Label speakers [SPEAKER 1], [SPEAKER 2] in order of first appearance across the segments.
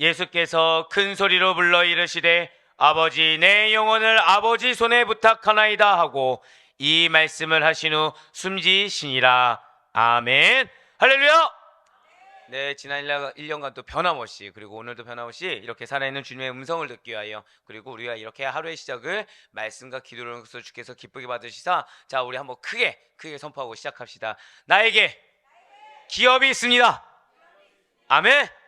[SPEAKER 1] 예수께서 큰 소리로 불러 이르시되 아버지 내 영혼을 아버지 손에 부탁하나이다 하고 이 말씀을 하신 후 숨지시니라. 아멘. 할렐루야. 네 지난 1년간 또 변함없이 그리고 오늘도 변함없이 이렇게 살아있는 주님의 음성을 듣기 위하여 그리고 우리가 이렇게 하루의 시작을 말씀과 기도로 주께서 기쁘게 받으시사 자 우리 한번 크게 크게 선포하고 시작합시다. 나에게 기업이 있습니다. 아멘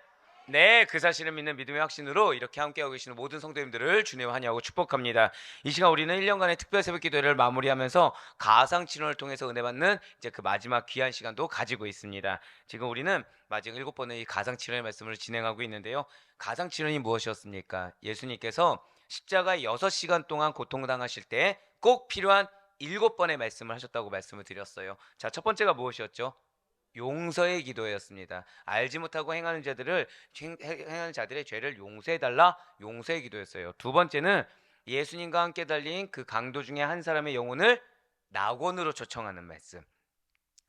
[SPEAKER 1] 네, 그 사실을 믿는 믿음의 확신으로 이렇게 함께하고 계시는 모든 성도님들을 주님 환영하고 축복합니다. 이 시간 우리는 1년간의 특별 새벽 기도를 마무리하면서 가상 진원을 통해서 은혜 받는 이제 그 마지막 귀한 시간도 가지고 있습니다. 지금 우리는 마지막 일곱 번의 이 가상 진원의 말씀을 진행하고 있는데요. 가상 진원이 무엇이었습니까? 예수님께서 십자가 6시간 동안 고통당하실 때 꼭 필요한 일곱 번의 말씀을 하셨다고 말씀을 드렸어요. 자, 첫 번째가 무엇이었죠? 용서의 기도였습니다. 알지 못하고 행하는 자들을 행- 행하는 자들의 죄를 용서해 달라 용서의 기도였어요. 두 번째는 예수님과 함께 달린 그 강도 중에 한 사람의 영혼을 낙원으로 초청하는 말씀.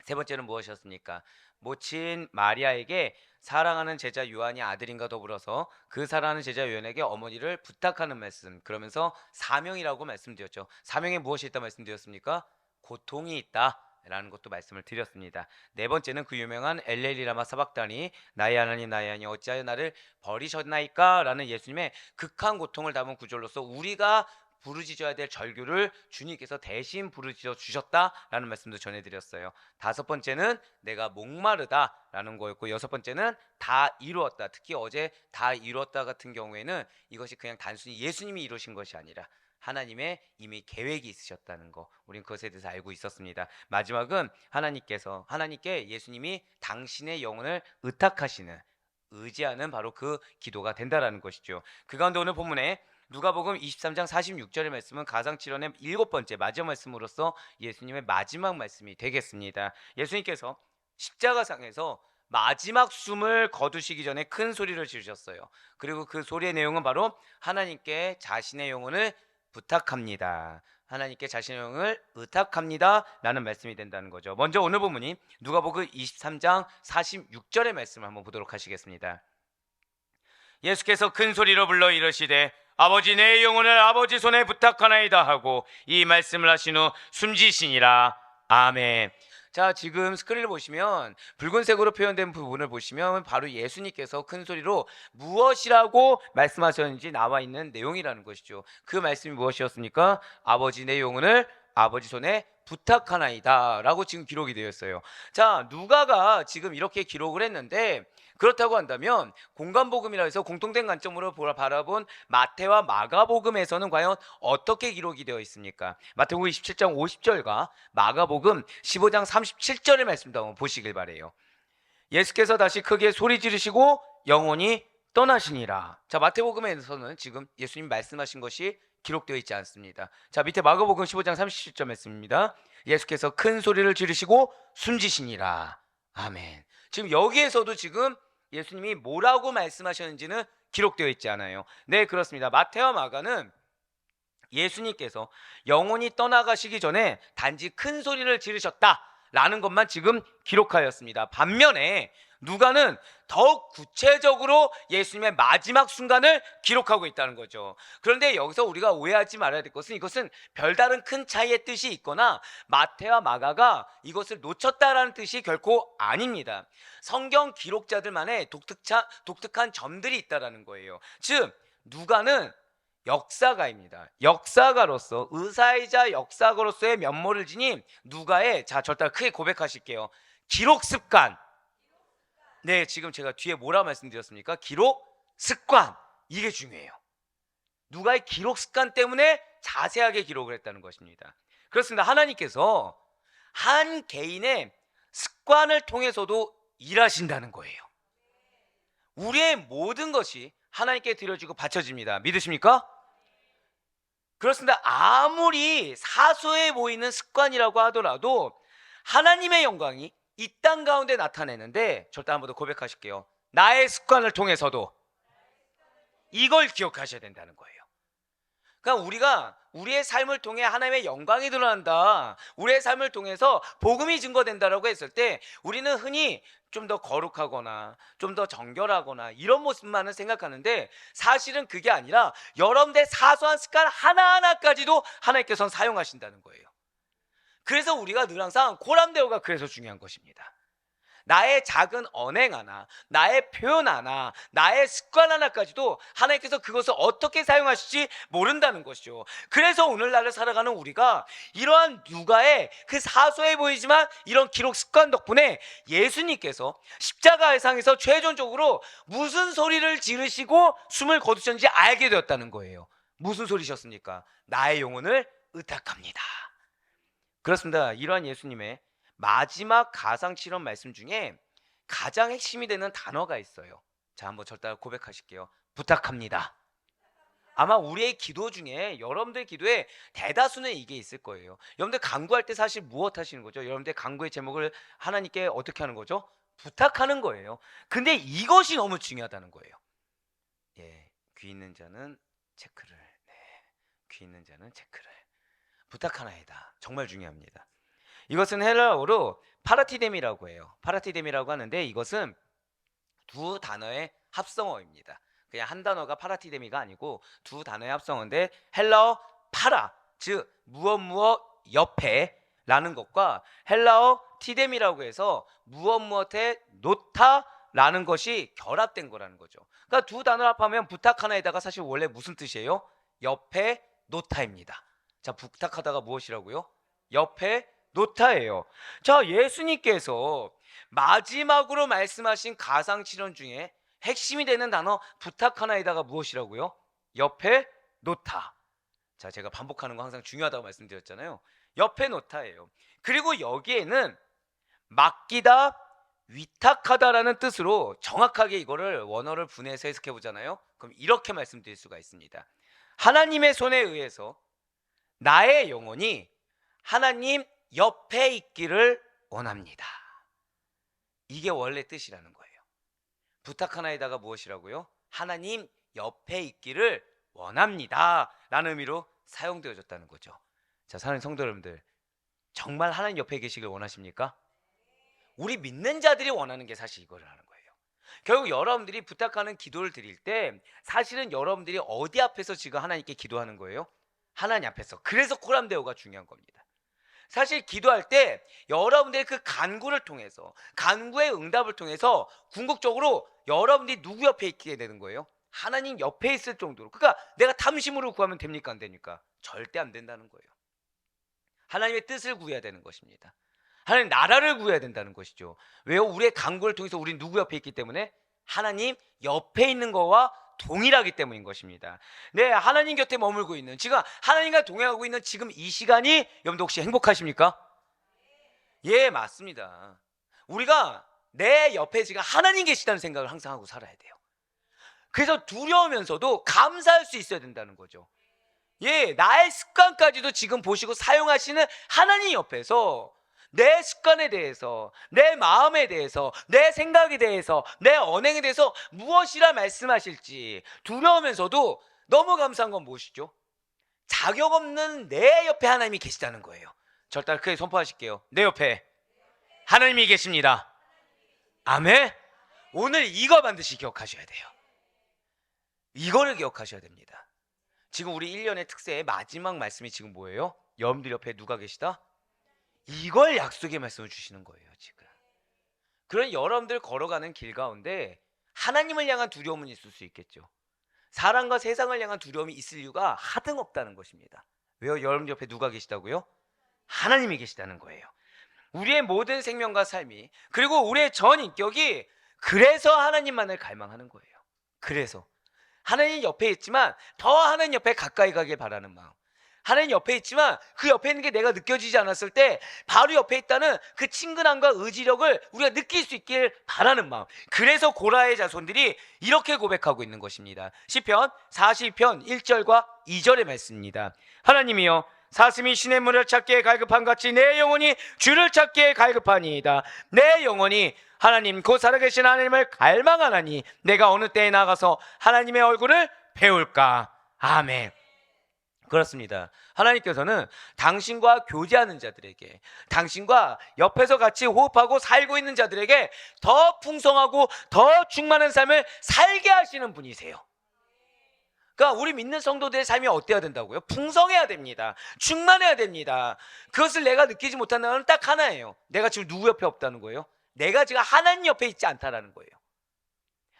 [SPEAKER 1] 세 번째는 무엇이었습니까? 모친 마리아에게 사랑하는 제자 요한이 아들인가 더불어서 그 사랑하는 제자 요한에게 어머니를 부탁하는 말씀. 그러면서 사명이라고 말씀드렸죠. 사명에 무엇이 있다 말씀드렸습니까? 고통이 있다. 라는 것도 말씀을 드렸습니다. 네 번째는 그 유명한 엘레리라마 사박단이 나의 하나님 나의 하나님 어찌하여 나를 버리셨나이까? 라는 예수님의 극한 고통을 담은 구절로서 우리가 부르짖어야 될 절규를 주님께서 대신 부르짖어 주셨다라는 말씀도 전해드렸어요. 다섯 번째는 내가 목마르다라는 거였고 여섯 번째는 다 이루었다. 특히 어제 다 이루었다 같은 경우에는 이것이 그냥 단순히 예수님이 이루신 것이 아니라 하나님의 이미 계획이 있으셨다는 거 우린 그것에 대해서 알고 있었습니다. 마지막은 하나님께서 하나님께 예수님이 당신의 영혼을 의탁하시는 의지하는 바로 그 기도가 된다라는 것이죠. 그 가운데 오늘 본문에 누가복음 23장 46절의 말씀은 가상칠언의 일곱 번째 마지막 말씀으로서 예수님의 마지막 말씀이 되겠습니다. 예수님께서 십자가상에서 마지막 숨을 거두시기 전에 큰 소리를 지르셨어요. 그리고 그 소리의 내용은 바로 하나님께 자신의 영혼을 부탁합니다. 하나님께 자신의 영을 의탁합니다. 라는 말씀이 된다는 거죠. 먼저 오늘 본문이 누가복음 23장 46절의 말씀을 한번 보도록 하시겠습니다. 예수께서 큰 소리로 불러 이르시되 아버지 내 영혼을 아버지 손에 부탁하나이다 하고 이 말씀을 하신 후 숨지시니라. 아멘. 자, 지금 스크린을 보시면 붉은색으로 표현된 부분을 보시면 바로 예수님께서 큰 소리로 무엇이라고 말씀하셨는지 나와 있는 내용이라는 것이죠. 그 말씀이 무엇이었습니까? 아버지 내 영혼을 아버지 손에 부탁하나이다 라고 지금 기록이 되어 있어요. 자, 누가가 지금 이렇게 기록을 했는데 그렇다고 한다면 공간복음이라 해서 공통된 관점으로 바라본 마태와 마가복음에서는 과연 어떻게 기록이 되어 있습니까? 마태복음 27장 50절과 마가복음 15장 37절의 말씀도 한번 보시길 바래요. 예수께서 다시 크게 소리 지르시고 영혼이 떠나시니라. 자, 마태복음에서는 지금 예수님 말씀하신 것이 기록되어 있지 않습니다. 자, 밑에 마가복음 15장 37절 말씀입니다. 예수께서 큰 소리를 지르시고 숨지시니라. 아멘. 지금 여기에서도 지금 예수님이 뭐라고 말씀하셨는지는 기록되어 있지 않아요. 네, 그렇습니다. 마태와 마가는 예수님께서 영혼이 떠나가시기 전에 단지 큰 소리를 지르셨다 라는 것만 지금 기록하였습니다. 반면에 누가는 더욱 구체적으로 예수님의 마지막 순간을 기록하고 있다는 거죠. 그런데 여기서 우리가 오해하지 말아야 될 것은 이것은 별다른 큰 차이의 뜻이 있거나 마태와 마가가 이것을 놓쳤다라는 뜻이 결코 아닙니다. 성경 기록자들만의 독특한 점들이 있다라는 거예요. 즉 누가는 역사가입니다. 역사가로서 의사이자 역사가로서의 면모를 지닌 누가의 자 절대 크게 고백하실게요. 기록 습관. 네, 지금 제가 뒤에 뭐라 말씀드렸습니까? 기록 습관. 이게 중요해요. 누가의 기록 습관 때문에 자세하게 기록을 했다는 것입니다. 그렇습니다. 하나님께서 한 개인의 습관을 통해서도 일하신다는 거예요. 우리의 모든 것이 하나님께 드려지고 바쳐집니다. 믿으십니까? 그렇습니다. 아무리 사소해 보이는 습관이라고 하더라도 하나님의 영광이 이 땅 가운데 나타내는데 절대 한 번 더 고백하실게요. 나의 습관을 통해서도 이걸 기억하셔야 된다는 거예요. 그러니까 우리가 우리의 삶을 통해 하나님의 영광이 드러난다. 우리의 삶을 통해서 복음이 증거된다라고 했을 때 우리는 흔히 좀 더 거룩하거나 좀 더 정결하거나 이런 모습만은 생각하는데 사실은 그게 아니라 여러분들의 사소한 습관 하나하나까지도 하나님께서는 사용하신다는 거예요. 그래서 우리가 늘 항상 고람대오가 그래서 중요한 것입니다. 나의 작은 언행 하나, 나의 표현 하나, 나의 습관 하나까지도 하나님께서 그것을 어떻게 사용하실지 모른다는 것이죠. 그래서 오늘날을 살아가는 우리가 이러한 누가의 그 사소해 보이지만 이런 기록 습관 덕분에 예수님께서 십자가의 상에서 최종적으로 무슨 소리를 지르시고 숨을 거두셨는지 알게 되었다는 거예요. 무슨 소리셨습니까? 나의 영혼을 의탁합니다. 그렇습니다. 이러한 예수님의 마지막 가상 실험 말씀 중에 가장 핵심이 되는 단어가 있어요. 자, 한번 절따라 고백하실게요. 부탁합니다. 아마 우리의 기도 중에 여러분들 기도에 대다수는 이게 있을 거예요. 여러분들 간구할 때 사실 무엇 하시는 거죠? 여러분들 간구의 제목을 하나님께 어떻게 하는 거죠? 부탁하는 거예요. 근데 이것이 너무 중요하다는 거예요. 예, 귀 있는 자는 체크를. 네, 귀 있는 자는 체크를. 부탁하나이다. 정말 중요합니다. 이것은 헬라어로 파라티뎀이라고 해요. 파라티뎀이라고 하는데 이것은 두 단어의 합성어입니다. 그냥 한 단어가 파라티데미가 아니고 두 단어의 합성어인데 헬라어 파라 즉 무엇 무엇 옆에라는 것과 헬라어 티뎀이라고 해서 무엇 무엇에 놓다라는 것이 결합된 거라는 거죠. 그러니까 두 단어를 합하면 부탁 하나에다가 사실 원래 무슨 뜻이에요? 옆에 놓다입니다. 자 부탁하다가 무엇이라고요? 옆에 놓다예요. 자 예수님께서 마지막으로 말씀하신 가상 실현 중에 핵심이 되는 단어 부탁 하나에다가 무엇이라고요? 옆에 놓다. 자, 제가 반복하는 거 항상 중요하다고 말씀드렸잖아요. 옆에 놓다예요. 그리고 여기에는 맡기다, 위탁하다라는 뜻으로 정확하게 이거를 원어를 분해해서 해석해 보잖아요. 그럼 이렇게 말씀드릴 수가 있습니다. 하나님의 손에 의해서 나의 영혼이 하나님 옆에 있기를 원합니다. 이게 원래 뜻이라는 거예요. 부탁 하나에다가 무엇이라고요? 하나님 옆에 있기를 원합니다. 라는 의미로 사용되어졌다는 거죠. 자, 사랑하는 성도 여러분들, 정말 하나님 옆에 계시길 원하십니까? 우리 믿는 자들이 원하는 게 사실 이거를 하는 거예요. 결국 여러분들이 부탁하는 기도를 드릴 때 사실은 여러분들이 어디 앞에서 지금 하나님께 기도하는 거예요? 하나님 앞에서. 그래서 코람데오가 중요한 겁니다. 사실 기도할 때 여러분들의 그 간구를 통해서 간구의 응답을 통해서 궁극적으로 여러분들이 누구 옆에 있게 되는 거예요? 하나님 옆에 있을 정도로. 그러니까 내가 탐심으로 구하면 됩니까 안 됩니까? 절대 안 된다는 거예요. 하나님의 뜻을 구해야 되는 것입니다. 하나님 나라를 구해야 된다는 것이죠. 왜요? 우리의 간구를 통해서 우리 누구 옆에 있기 때문에 하나님 옆에 있는 거와 동일하기 때문인 것입니다. 네, 하나님 곁에 머물고 있는 지금 하나님과 동행하고 있는 지금 이 시간이 여러분들 혹시 행복하십니까? 예, 맞습니다. 우리가 내 옆에 지금 하나님 계시다는 생각을 항상 하고 살아야 돼요. 그래서 두려우면서도 감사할 수 있어야 된다는 거죠. 예, 나의 습관까지도 지금 보시고 사용하시는 하나님 옆에서 내 습관에 대해서, 내 마음에 대해서, 내 생각에 대해서, 내 언행에 대해서 무엇이라 말씀하실지 두려우면서도 너무 감사한 건 무엇이죠? 자격 없는 내 옆에 하나님이 계시다는 거예요. 절대 크게 선포하실게요. 내 옆에 하나님이 계십니다. 아멘. 오늘 이거 반드시 기억하셔야 돼요. 이거를 기억하셔야 됩니다. 지금 우리 1년의 특세의 마지막 말씀이 지금 뭐예요? 여러분들 옆에 누가 계시다? 이걸 약속의 말씀을 주시는 거예요, 지금. 그런 여러분들 걸어가는 길 가운데 하나님을 향한 두려움은 있을 수 있겠죠. 사람과 세상을 향한 두려움이 있을 이유가 하등 없다는 것입니다. 왜요? 여러분 옆에 누가 계시다고요? 하나님이 계시다는 거예요. 우리의 모든 생명과 삶이 그리고 우리의 전 인격이 그래서 하나님만을 갈망하는 거예요. 그래서 하나님 옆에 있지만 더 하나님 옆에 가까이 가길 바라는 마음. 하나님 옆에 있지만 그 옆에 있는 게 내가 느껴지지 않았을 때 바로 옆에 있다는 그 친근함과 의지력을 우리가 느낄 수 있길 바라는 마음. 그래서 고라의 자손들이 이렇게 고백하고 있는 것입니다. 시편 40편 1절과 2절의 말씀입니다. 하나님이여 사슴이 신의 문을 찾기에 갈급한 같이 내 영혼이 주를 찾기에 갈급하니이다. 내 영혼이 하나님 곧 살아계신 하나님을 갈망하나니 내가 어느 때에 나가서 하나님의 얼굴을 배울까. 아멘. 그렇습니다. 하나님께서는 당신과 교제하는 자들에게, 당신과 옆에서 같이 호흡하고 살고 있는 자들에게 더 풍성하고 더 충만한 삶을 살게 하시는 분이세요. 그러니까 우리 믿는 성도들의 삶이 어때야 된다고요? 풍성해야 됩니다. 충만해야 됩니다. 그것을 내가 느끼지 못한다는 건딱 하나예요. 내가 지금 누구 옆에 없다는 거예요? 내가 지금 하나님 옆에 있지 않다라는 거예요.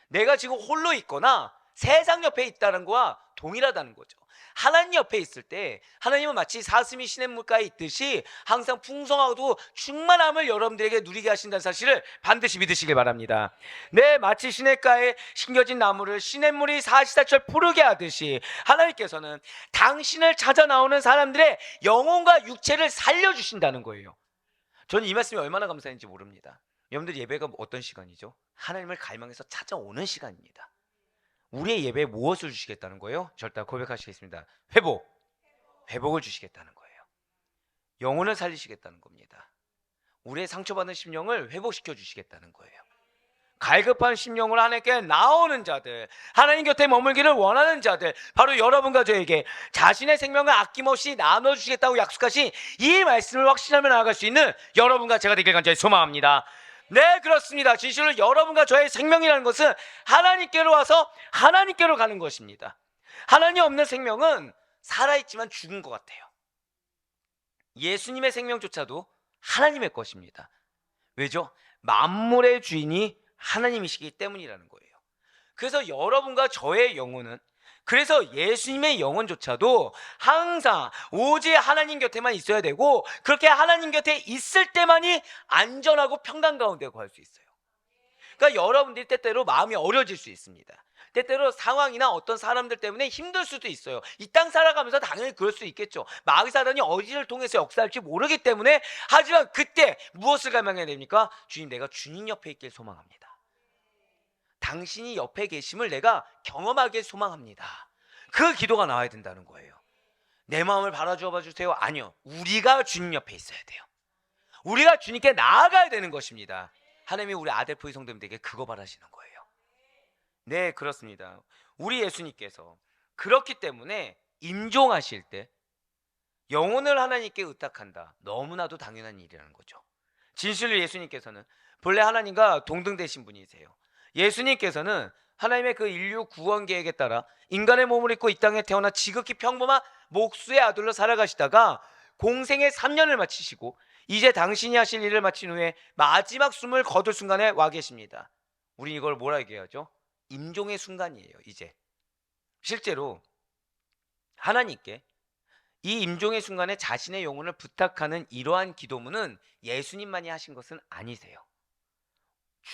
[SPEAKER 1] 내가 지금 홀로 있거나 세상 옆에 있다는 거와 동일하다는 거죠. 하나님 옆에 있을 때 하나님은 마치 사슴이 시냇물가에 있듯이 항상 풍성하고 충만함을 여러분들에게 누리게 하신다는 사실을 반드시 믿으시길 바랍니다. 네, 마치 시냇가에 심겨진 나무를 시냇물이 사시사철 푸르게 하듯이 하나님께서는 당신을 찾아 나오는 사람들의 영혼과 육체를 살려주신다는 거예요. 저는 이 말씀이 얼마나 감사한지 모릅니다. 여러분들 예배가 어떤 시간이죠? 하나님을 갈망해서 찾아오는 시간입니다. 우리의 예배에 무엇을 주시겠다는 거예요? 절대 고백하시겠습니다. 회복. 회복을 주시겠다는 거예요. 영혼을 살리시겠다는 겁니다. 우리의 상처받은 심령을 회복시켜 주시겠다는 거예요. 갈급한 심령을 하나님께 나오는 자들, 하나님 곁에 머물기를 원하는 자들, 바로 여러분과 저에게 자신의 생명을 아낌없이 나눠주시겠다고 약속하신 이 말씀을 확신하며 나아갈 수 있는 여러분과 제가 되길 간절히 소망합니다. 네, 그렇습니다. 진실로 여러분과 저의 생명이라는 것은 하나님께로 와서 하나님께로 가는 것입니다. 하나님 없는 생명은 살아있지만 죽은 것 같아요. 예수님의 생명조차도 하나님의 것입니다. 왜죠? 만물의 주인이 하나님이시기 때문이라는 거예요. 그래서 여러분과 저의 영혼은 그래서 예수님의 영혼조차도 항상 오직 하나님 곁에만 있어야 되고 그렇게 하나님 곁에 있을 때만이 안전하고 평강 가운데 거할 수 있어요. 그러니까 여러분들이 때때로 마음이 어려질 수 있습니다. 때때로 상황이나 어떤 사람들 때문에 힘들 수도 있어요. 이 땅 살아가면서 당연히 그럴 수 있겠죠. 마귀 사단이 어디를 통해서 역사할지 모르기 때문에 하지만 그때 무엇을 갈망해야 됩니까? 주님 내가 주님 옆에 있길 소망합니다. 당신이 옆에 계심을 내가 경험하길 소망합니다. 그 기도가 나와야 된다는 거예요. 내 마음을 바라주어 봐 주세요. 아니요. 우리가 주님 옆에 있어야 돼요. 우리가 주님께 나아가야 되는 것입니다. 하나님이 우리 아델포의 성도님들에게 그거 바라시는 거예요. 네, 그렇습니다. 우리 예수님께서 그렇기 때문에 임종하실 때 영혼을 하나님께 의탁한다. 너무나도 당연한 일이라는 거죠. 진실로 예수님께서는 본래 하나님과 동등되신 분이세요. 예수님께서는 하나님의 그 인류 구원 계획에 따라 인간의 몸을 입고 이 땅에 태어나 지극히 평범한 목수의 아들로 살아가시다가 공생의 3년을 마치시고 이제 당신이 하실 일을 마친 후에 마지막 숨을 거둘 순간에 와 계십니다. 우리 이걸 뭐라 얘기하죠? 임종의 순간이에요, 이제. 실제로 하나님께 이 임종의 순간에 자신의 영혼을 부탁하는 이러한 기도문은 예수님만이 하신 것은 아니세요.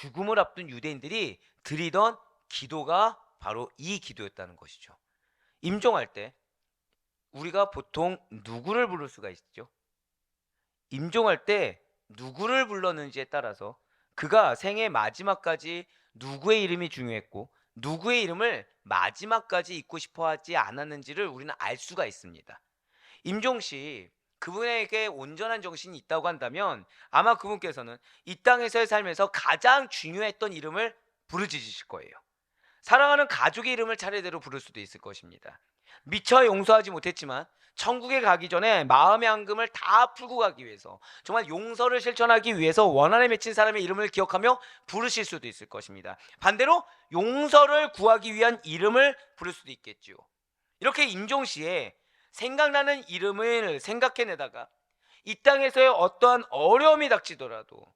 [SPEAKER 1] 죽음을 앞둔 유대인들이 드리던 기도가 바로 이 기도였다는 것이죠. 임종할 때 우리가 보통 누구를 부를 수가 있죠? 임종할 때 누구를 불렀는지에 따라서 그가 생애 마지막까지 누구의 이름이 중요했고 누구의 이름을 마지막까지 잊고 싶어 하지 않았는지를 우리는 알 수가 있습니다. 임종 씨 그분에게 온전한 정신이 있다고 한다면 아마 그분께서는 이 땅에서의 삶에서 가장 중요했던 이름을 부르짖으실 거예요. 사랑하는 가족의 이름을 차례대로 부를 수도 있을 것입니다. 미처 용서하지 못했지만 천국에 가기 전에 마음의 앙금을 다 풀고 가기 위해서 정말 용서를 실천하기 위해서 원한에 맺힌 사람의 이름을 기억하며 부르실 수도 있을 것입니다. 반대로 용서를 구하기 위한 이름을 부를 수도 있겠죠. 이렇게 임종 씨의 생각나는 이름을 생각해내다가 이 땅에서의 어떠한 어려움이 닥치더라도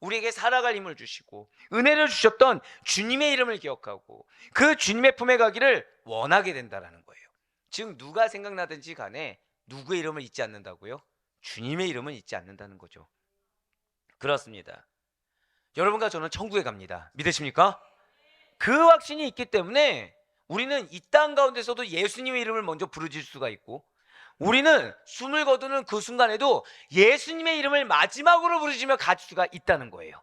[SPEAKER 1] 우리에게 살아갈 힘을 주시고 은혜를 주셨던 주님의 이름을 기억하고 그 주님의 품에 가기를 원하게 된다라는 거예요. 즉 누가 생각나든지 간에 누구의 이름을 잊지 않는다고요? 주님의 이름은 잊지 않는다는 거죠. 그렇습니다. 여러분과 저는 천국에 갑니다. 믿으십니까? 그 확신이 있기 때문에 우리는 이 땅 가운데서도 예수님의 이름을 먼저 부르질 수가 있고 우리는 숨을 거두는 그 순간에도 예수님의 이름을 마지막으로 부르짖며 갈 수가 있다는 거예요.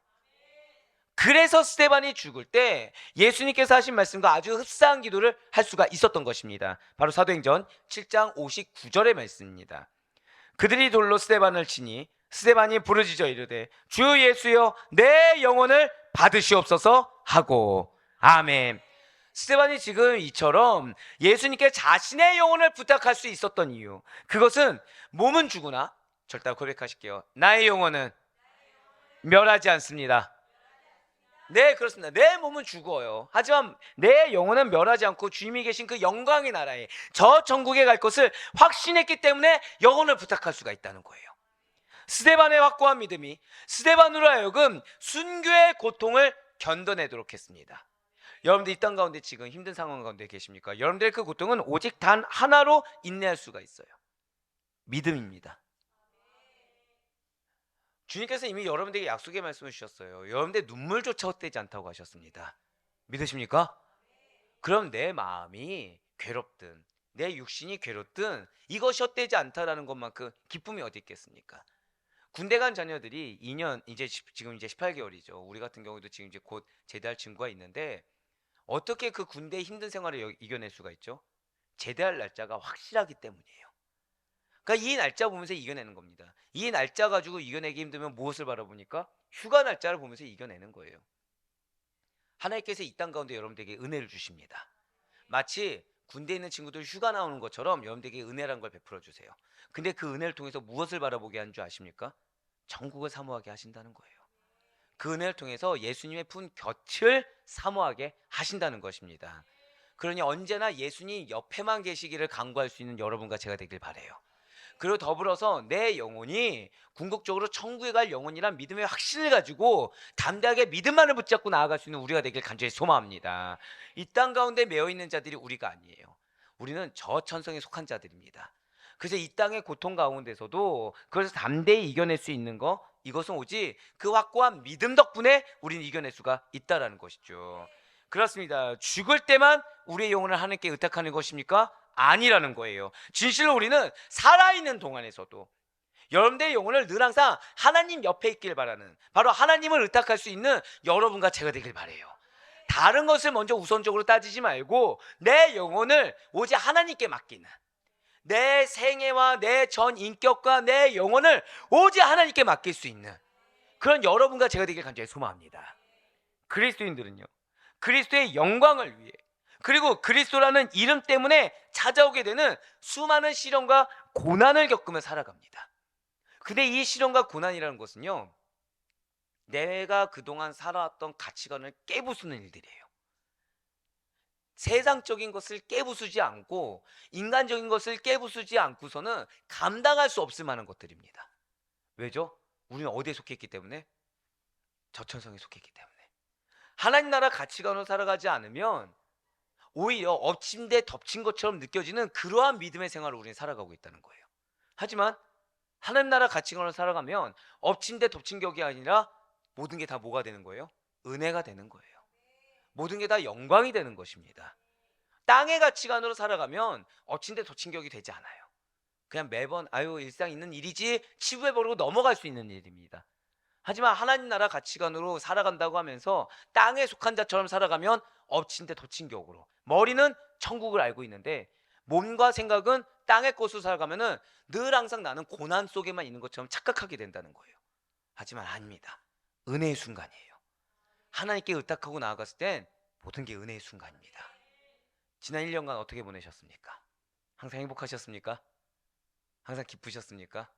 [SPEAKER 1] 그래서 스테반이 죽을 때 예수님께서 하신 말씀과 아주 흡사한 기도를 할 수가 있었던 것입니다. 바로 사도행전 7장 59절의 말씀입니다. 그들이 돌로 스테반을 치니 스테반이 부르짖어 이르되 주 예수여 내 영혼을 받으시옵소서 하고 아멘. 스테반이 지금 이처럼 예수님께 자신의 영혼을 부탁할 수 있었던 이유. 그것은 몸은 죽으나 절대 고백하실게요. 나의 영혼은 멸하지 않습니다. 네, 그렇습니다. 내 몸은 죽어요. 하지만 내 영혼은 멸하지 않고 주님이 계신 그 영광의 나라에 저 천국에 갈 것을 확신했기 때문에 영혼을 부탁할 수가 있다는 거예요. 스데반의 확고한 믿음이 스데반으로 하여금 순교의 고통을 견뎌내도록 했습니다. 여러분들 이 땅 가운데 지금 힘든 상황 가운데 계십니까? 여러분들의 그 고통은 오직 단 하나로 인내할 수가 있어요. 믿음입니다. 주님께서 이미 여러분들에게 약속의 말씀을 주셨어요. 여러분들 눈물조차 헛되지 않다고 하셨습니다. 믿으십니까? 그럼 내 마음이 괴롭든 내 육신이 괴롭든 이것이 헛되지 않다라는 것만큼 기쁨이 어디 있겠습니까? 군대 간 자녀들이 2년 이제 시- 지금 이제 18개월이죠. 우리 같은 경우도 지금 이제 곧 제대할 친구가 있는데 어떻게 그 군대 힘든 생활을 여- 이겨낼 수가 있죠? 제대할 날짜가 확실하기 때문이에요. 그러니까 이 날짜 보면서 이겨내는 겁니다. 이 날짜 가지고 이겨내기 힘들면 무엇을 바라보니까 휴가 날짜를 보면서 이겨내는 거예요. 하나님께서 이 땅 가운데 여러분들에게 은혜를 주십니다. 마치 군대에 있는 친구들 휴가 나오는 것처럼 여러분들에게 은혜란 걸 베풀어 주세요. 근데 그 은혜를 통해서 무엇을 바라보게 하는 줄 아십니까? 천국을 사모하게 하신다는 거예요. 그 은혜를 통해서 예수님의 푼 곁을 사모하게 하신다는 것입니다. 그러니 언제나 예수님 옆에만 계시기를 간구할 수 있는 여러분과 제가 되길 바래요. 그리고 더불어서 내 영혼이 궁극적으로 천국에 갈 영혼이란 믿음의 확신을 가지고 담대하게 믿음만을 붙잡고 나아갈 수 있는 우리가 되길 간절히 소망합니다. 이 땅 가운데 매여 있는 자들이 우리가 아니에요. 우리는 저 천성에 속한 자들입니다. 그래서 이 땅의 고통 가운데서도 그것을 담대히 이겨낼 수 있는 거 이것은 오직 그 확고한 믿음 덕분에 우리는 이겨낼 수가 있다라는 것이죠. 그렇습니다. 죽을 때만 우리의 영혼을 하나님께 의탁하는 것입니까? 아니라는 거예요. 진실로 우리는 살아있는 동안에서도 여러분들의 영혼을 늘 항상 하나님 옆에 있길 바라는 바로 하나님을 의탁할 수 있는 여러분과 제가 되길 바래요. 다른 것을 먼저 우선적으로 따지지 말고 내 영혼을 오직 하나님께 맡기는 내 생애와 내 전 인격과 내 영혼을 오직 하나님께 맡길 수 있는 그런 여러분과 제가 되길 간절히 소망합니다. 그리스도인들은요. 그리스도의 영광을 위해 그리고 그리스도라는 이름 때문에 찾아오게 되는 수많은 시련과 고난을 겪으며 살아갑니다. 근데 이 시련과 고난이라는 것은요. 내가 그동안 살아왔던 가치관을 깨부수는 일들이에요. 세상적인 것을 깨부수지 않고 인간적인 것을 깨부수지 않고서는 감당할 수 없을 만한 것들입니다. 왜죠? 우리는 어디에 속했기 때문에? 저천성에 속했기 때문에. 하나님 나라 가치관으로 살아가지 않으면 오히려 엎친 데 덮친 것처럼 느껴지는 그러한 믿음의 생활을 우리는 살아가고 있다는 거예요. 하지만 하나님 나라 가치관으로 살아가면 엎친 데 덮친 격이 아니라 모든 게 다 뭐가 되는 거예요? 은혜가 되는 거예요. 모든 게 다 영광이 되는 것입니다. 땅의 가치관으로 살아가면 엎친 데 덮친 격이 되지 않아요. 그냥 매번 아유 일상 있는 일이지 치부해 버리고 넘어갈 수 있는 일입니다. 하지만 하나님 나라 가치관으로 살아간다고 하면서 땅에 속한 자처럼 살아가면 엎친 데 덮친 격으로 머리는 천국을 알고 있는데 몸과 생각은 땅의 것으로 살아가면은 늘 항상 나는 고난 속에만 있는 것처럼 착각하게 된다는 거예요. 하지만 아닙니다. 은혜의 순간이에요. 하나님께 의탁하고 나아갔을 땐 모든 게 은혜의 순간입니다. 지난 1년간 어떻게 보내셨습니까? 항상 행복하셨습니까? 항상 기쁘셨습니까?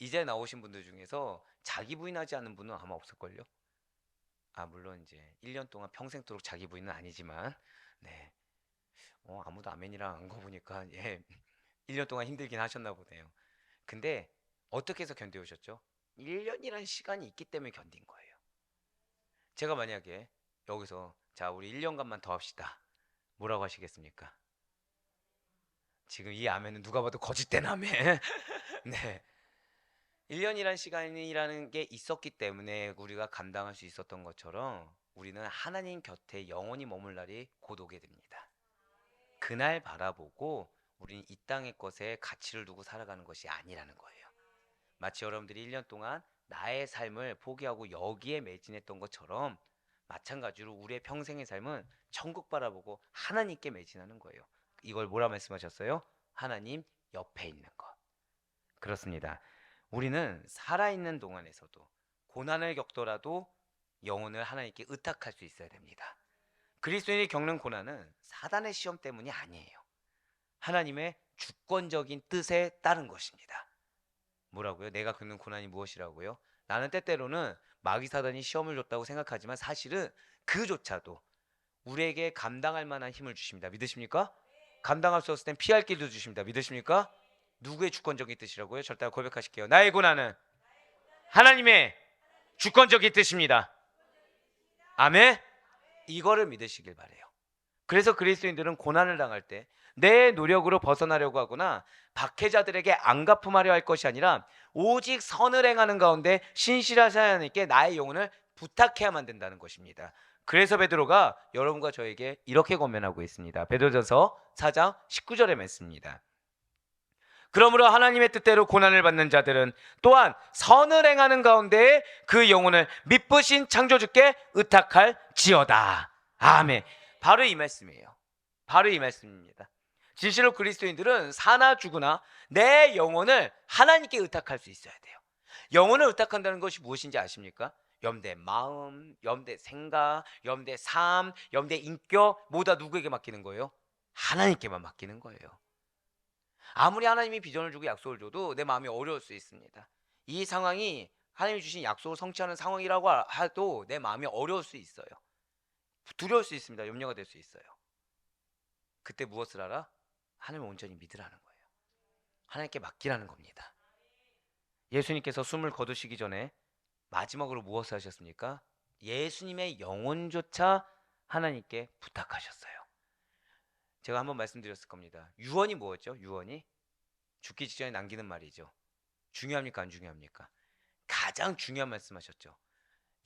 [SPEAKER 1] 이제 나오신 분들 중에서 자기 부인하지 않는 분은 아마 없을걸요? 아 물론 이제 1년 동안 평생도록 자기 부인은 아니지만 네. 어, 아무도 아멘이랑 안거 보니까 예. 1년 동안 힘들긴 하셨나 보네요. 근데 어떻게 해서 견뎌오셨죠? 1년이라는 시간이 있기 때문에 견딘 거예요. 제가 만약에 여기서 자, 우리 1년간만 더 합시다. 뭐라고 하시겠습니까? 지금 이 아멘은 누가 봐도 거짓된 아멘. 네. 1년이라는 시간이라는 게 있었기 때문에 우리가 감당할 수 있었던 것처럼 우리는 하나님 곁에 영원히 머물 날이 곧 오게 됩니다. 그날 바라보고 우리는 이 땅의 것에 가치를 두고 살아가는 것이 아니라는 거예요. 마치 여러분들이 1년 동안 나의 삶을 포기하고 여기에 매진했던 것처럼 마찬가지로 우리의 평생의 삶은 천국 바라보고 하나님께 매진하는 거예요. 이걸 뭐라 말씀하셨어요? 하나님 옆에 있는 것. 그렇습니다. 우리는 살아있는 동안에서도 고난을 겪더라도 영혼을 하나님께 의탁할 수 있어야 됩니다. 그리스도인이 겪는 고난은 사단의 시험 때문이 아니에요. 하나님의 주권적인 뜻에 따른 것입니다. 뭐라고요? 내가 겪는 고난이 무엇이라고요? 나는 때때로는 마귀 사단이 시험을 줬다고 생각하지만 사실은 그조차도 우리에게 감당할 만한 힘을 주십니다. 믿으십니까? 감당할 수 없을 땐 피할 길도 주십니다. 믿으십니까? 누구의 주권적인 뜻이라고요? 절대 고백하실게요. 나의 고난은 하나님의 주권적인 뜻입니다. 아멘. 이거를 믿으시길 바래요. 그래서 그리스도인들은 고난을 당할 때 내 노력으로 벗어나려고 하거나 박해자들에게 안갚음하려 할 것이 아니라 오직 선을 행하는 가운데 신실하신 하나님께 나의 영혼을 부탁해야만 된다는 것입니다. 그래서 베드로가 여러분과 저에게 이렇게 권면하고 있습니다. 베드로전서 4장 19절에 맺습니다. 그러므로 하나님의 뜻대로 고난을 받는 자들은 또한 선을 행하는 가운데 그 영혼을 미쁘신 창조주께 의탁할 지어다. 아멘. 바로 이 말씀이에요. 바로 이 말씀입니다. 진실로 그리스도인들은 사나 죽으나 내 영혼을 하나님께 의탁할 수 있어야 돼요. 영혼을 의탁한다는 것이 무엇인지 아십니까? 염대 마음, 염대 생각, 염대 삶, 염대 인격 모두 다 누구에게 맡기는 거예요? 하나님께만 맡기는 거예요. 아무리 하나님이 비전을 주고 약속을 줘도 내 마음이 어려울 수 있습니다. 이 상황이 하나님이 주신 약속을 성취하는 상황이라고 해도 내 마음이 어려울 수 있어요. 두려울 수 있습니다. 염려가 될 수 있어요. 그때 무엇을 알아? 하나님을 온전히 믿으라는 거예요. 하나님께 맡기라는 겁니다. 예수님께서 숨을 거두시기 전에 마지막으로 무엇을 하셨습니까? 예수님의 영혼조차 하나님께 부탁하셨어요. 제가 한번 말씀드렸을 겁니다. 유언이 뭐였죠? 유언이 죽기 직전에 남기는 말이죠. 중요합니까? 안 중요합니까? 가장 중요한 말씀하셨죠.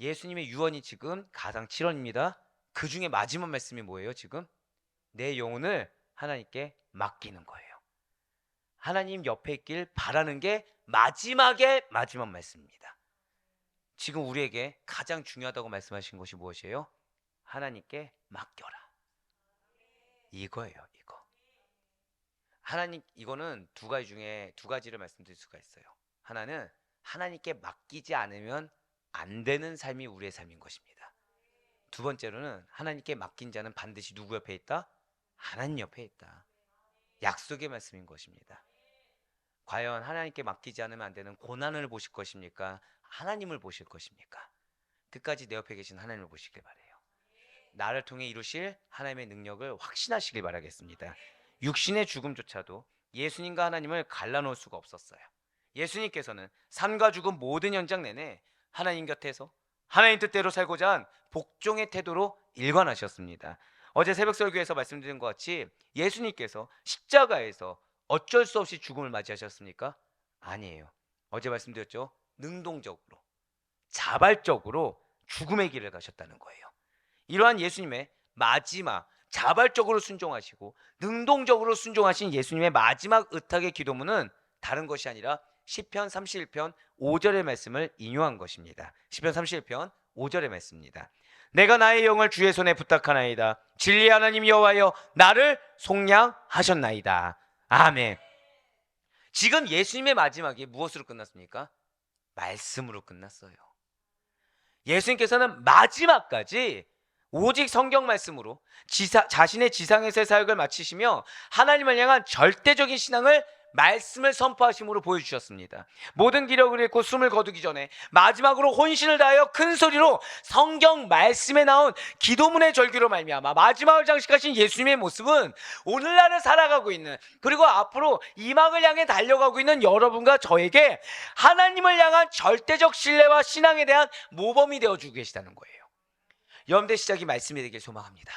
[SPEAKER 1] 예수님의 유언이 지금 가장 7원입니다. 그 중에 마지막 말씀이 뭐예요? 지금 내 영혼을 하나님께 맡기는 거예요. 하나님 옆에 있길 바라는 게 마지막의 마지막 말씀입니다. 지금 우리에게 가장 중요하다고 말씀하신 것이 무엇이에요? 하나님께 맡겨라. 이거예요, 이거. 하나님 이거는 두 가지 중에 두 가지를 말씀드릴 수가 있어요. 하나는 하나님께 맡기지 않으면 안 되는 삶이 우리의 삶인 것입니다. 두 번째로는 하나님께 맡긴 자는 반드시 누구 옆에 있다? 하나님 옆에 있다. 약속의 말씀인 것입니다. 과연 하나님께 맡기지 않으면 안 되는 고난을 보실 것입니까? 하나님을 보실 것입니까? 끝까지 내 옆에 계신 하나님을 보시길 바래요. 나를 통해 이루실 하나님의 능력을 확신하시길 바라겠습니다. 육신의 죽음조차도 예수님과 하나님을 갈라놓을 수가 없었어요. 예수님께서는 삶과 죽음 모든 현장 내내 하나님 곁에서 하나님 뜻대로 살고자 한 복종의 태도로 일관하셨습니다. 어제 새벽 설교에서 말씀드린 것 같이 예수님께서 십자가에서 어쩔 수 없이 죽음을 맞이하셨습니까? 아니에요. 어제 말씀드렸죠. 능동적으로, 자발적으로 죽음의 길을 가셨다는 거예요. 이러한 예수님의 마지막 자발적으로 순종하시고 능동적으로 순종하신 예수님의 마지막 의탁의 기도문은 다른 것이 아니라 시편 31편 5절의 말씀을 인용한 것입니다. 시편 31편 5절의 말씀입니다. 내가 나의 영을 주의 손에 부탁하나이다. 진리 하나님 여호와여 나를 속량하셨나이다. 아멘. 지금 예수님의 마지막이 무엇으로 끝났습니까? 말씀으로 끝났어요. 예수님께서는 마지막까지 오직 성경 말씀으로 지사, 자신의 지상에서의 사역을 마치시며 하나님을 향한 절대적인 신앙을 말씀을 선포하심으로 보여주셨습니다. 모든 기력을 잃고 숨을 거두기 전에 마지막으로 혼신을 다하여 큰 소리로 성경 말씀에 나온 기도문의 절기로 말미암아 마지막을 장식하신 예수님의 모습은 오늘날을 살아가고 있는 그리고 앞으로 이막을 향해 달려가고 있는 여러분과 저에게 하나님을 향한 절대적 신뢰와 신앙에 대한 모범이 되어주고 계시다는 거예요. 염대 시작이 말씀이 되길 소망합니다.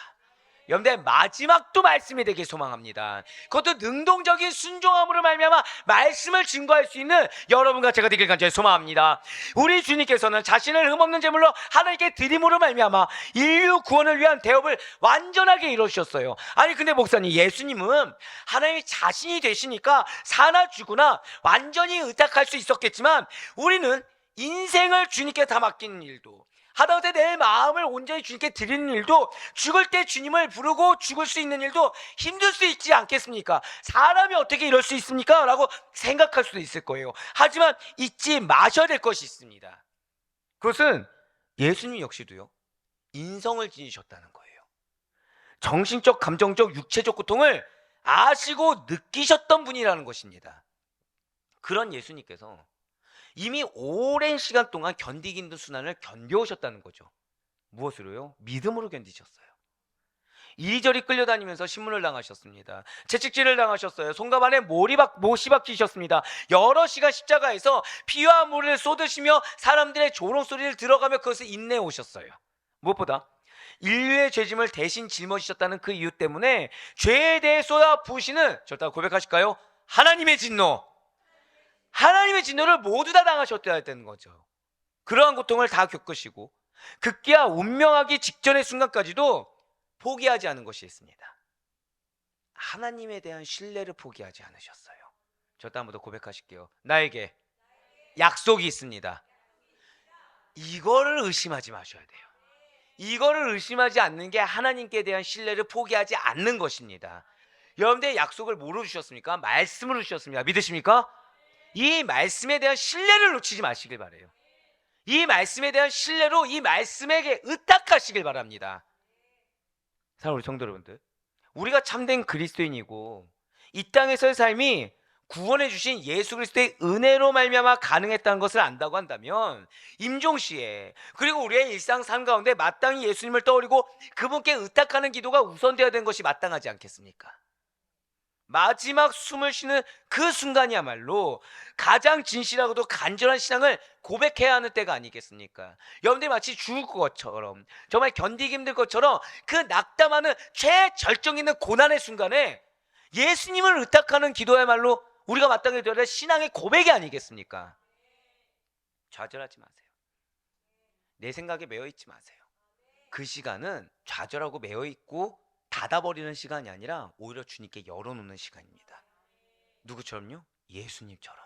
[SPEAKER 1] 염대 마지막도 말씀이 되길 소망합니다. 그것도 능동적인 순종함으로 말미암아 말씀을 증거할 수 있는 여러분과 제가 되길 간절히 소망합니다. 우리 주님께서는 자신을 흠없는 제물로 하나님께 드림으로 말미암아 인류 구원을 위한 대업을 완전하게 이루셨어요. 아니 근데 목사님 예수님은 하나님이 자신이 되시니까 사나 죽으나 완전히 의탁할 수 있었겠지만 우리는 인생을 주님께 다 맡기는 일도 하다못해 내 마음을 온전히 주님께 드리는 일도 죽을 때 주님을 부르고 죽을 수 있는 일도 힘들 수 있지 않겠습니까? 사람이 어떻게 이럴 수 있습니까? 라고 생각할 수도 있을 거예요. 하지만 잊지 마셔야 될 것이 있습니다. 그것은 예수님 역시도요, 인성을 지니셨다는 거예요. 정신적, 감정적, 육체적 고통을 아시고 느끼셨던 분이라는 것입니다. 그런 예수님께서 이미 오랜 시간 동안 견디기 힘든 순환을 견뎌오셨다는 거죠. 무엇으로요? 믿음으로 견디셨어요. 이리저리 끌려다니면서 신문을 당하셨습니다. 채찍질을 당하셨어요. 손갑 안에 몰이 박, 못이 박히셨습니다. 여러 시간 십자가에서 피와 물을 쏟으시며 사람들의 조롱 소리를 들어가며 그것을 인내 오셨어요. 무엇보다 인류의 죄짐을 대신 짊어지셨다는 그 이유 때문에 죄에 대해 쏟아 부으시는 절대 고백하실까요? 하나님의 진노. 하나님의 진노를 모두 다 당하셨어야 되는 거죠. 그러한 고통을 다 겪으시고 극기야 운명하기 직전의 순간까지도 포기하지 않은 것이 있습니다. 하나님에 대한 신뢰를 포기하지 않으셨어요. 저도 한번 더 고백하실게요. 나에게 약속이 있습니다. 이거를 의심하지 마셔야 돼요. 이거를 의심하지 않는 게 하나님께 대한 신뢰를 포기하지 않는 것입니다. 여러분들 약속을 뭐로 주셨습니까? 말씀으로 주셨습니다. 믿으십니까? 이 말씀에 대한 신뢰를 놓치지 마시길 바래요. 이 말씀에 대한 신뢰로 이 말씀에게 의탁하시길 바랍니다. 사랑 우리 성도 여러분들, 우리가 참된 그리스도인이고 이 땅에서의 삶이 구원해 주신 예수 그리스도의 은혜로 말미암아 가능했다는 것을 안다고 한다면 임종시에 그리고 우리의 일상 삶 가운데 마땅히 예수님을 떠올리고 그분께 의탁하는 기도가 우선되어야 되는 것이 마땅하지 않겠습니까? 마지막 숨을 쉬는 그 순간이야말로 가장 진실하고도 간절한 신앙을 고백해야 하는 때가 아니겠습니까? 여러분들이 마치 죽을 것처럼 정말 견디기 힘들 것처럼 그 낙담하는 최절정 있는 고난의 순간에 예수님을 의탁하는 기도야말로 우리가 마땅히 할 신앙의 고백이 아니겠습니까? 좌절하지 마세요. 내 생각에 매여 있지 마세요. 그 시간은 좌절하고 매여 있고 닫아버리는 시간이 아니라 오히려 주님께 열어놓는 시간입니다. 누구처럼요? 예수님처럼.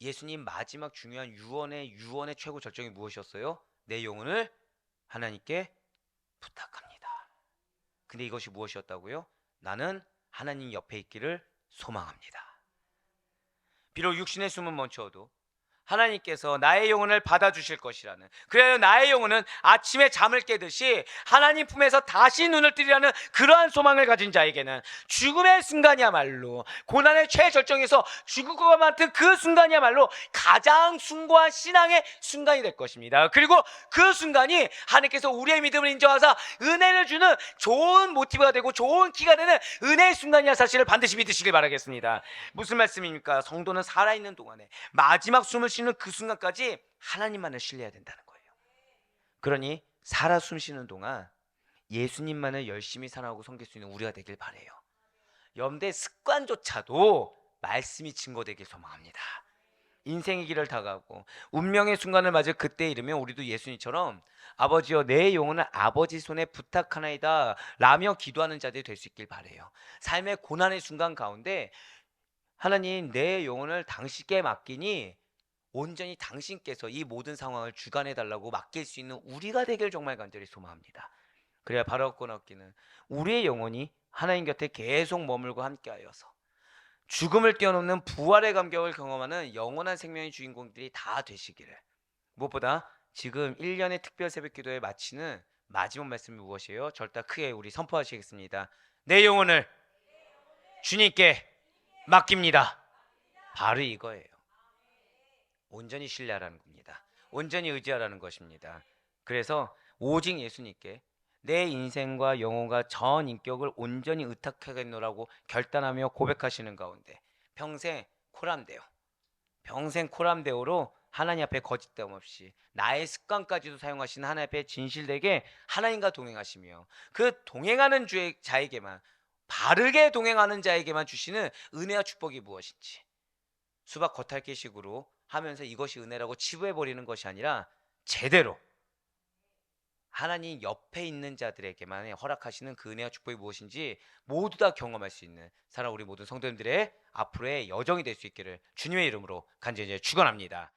[SPEAKER 1] 예수님 마지막 중요한 유언의 유언의 최고 절정이 무엇이었어요? 내 영혼을 하나님께 부탁합니다. 근데 이것이 무엇이었다고요? 나는 하나님 옆에 있기를 소망합니다. 비록 육신의 숨은 멈춰도 하나님께서 나의 영혼을 받아주실 것이라는 그래야 나의 영혼은 아침에 잠을 깨듯이 하나님 품에서 다시 눈을 뜨리라는 그러한 소망을 가진 자에게는 죽음의 순간이야말로 고난의 최절정에서 죽을 것과 같은 그 순간이야말로 가장 숭고한 신앙의 순간이 될 것입니다 그리고 그 순간이 하나님께서 우리의 믿음을 인정하사 은혜를 주는 좋은 모티브가 되고 좋은 키가 되는 은혜의 순간이야 사실을 반드시 믿으시길 바라겠습니다 무슨 말씀입니까? 성도는 살아있는 동안에 마지막 숨을 쉬는 그 순간까지 하나님만을 신뢰해야 된다는 거예요. 그러니 살아 숨 쉬는 동안 예수님만을 열심히 사랑하고 섬길 수 있는 우리가 되길 바래요. 염대 습관조차도 말씀이 증거되길 소망합니다. 인생의 길을 다가고 운명의 순간을 맞을 그때 이르면 우리도 예수님처럼 아버지여 내 영혼을 아버지 손에 부탁하나이다 라며 기도하는 자들이 될 수 있길 바래요. 삶의 고난의 순간 가운데 하나님 내 영혼을 당신께 맡기니 온전히 당신께서 이 모든 상황을 주관해 달라고 맡길 수 있는 우리가 되길 정말 간절히 소망합니다. 그래야 바라옵고 얻기는 우리의 영혼이 하나님 곁에 계속 머물고 함께하여서 죽음을 뛰어넘는 부활의 감격을 경험하는 영원한 생명의 주인공들이 다 되시기를. 무엇보다 지금 1년의 특별 새벽 기도에 마치는 마지막 말씀이 무엇이에요? 절대 크게 우리 선포하시겠습니다. 내 영혼을 주님께 맡깁니다. 바로 이거예요. 온전히 신뢰하라는 겁니다. 온전히 의지하라는 것입니다. 그래서 오직 예수님께 내 인생과 영혼과 전 인격을 온전히 의탁하겠노라고 결단하며 고백하시는 가운데 평생 코람데오 평생 코람데오로 하나님 앞에 거짓됨 없이 나의 습관까지도 사용하신 하나님 앞에 진실되게 하나님과 동행하시며 그 동행하는 자에게만 바르게 동행하는 자에게만 주시는 은혜와 축복이 무엇인지 수박 겉핥기식으로 하면서 이것이 은혜라고 치부해 버리는 것이 아니라 제대로 하나님 옆에 있는 자들에게만 허락하시는 그 은혜와 축복이 무엇인지 모두 다 경험할 수 있는 사랑 우리 모든 성도님들의 앞으로의 여정이 될 수 있기를 주님의 이름으로 간절히 축원합니다.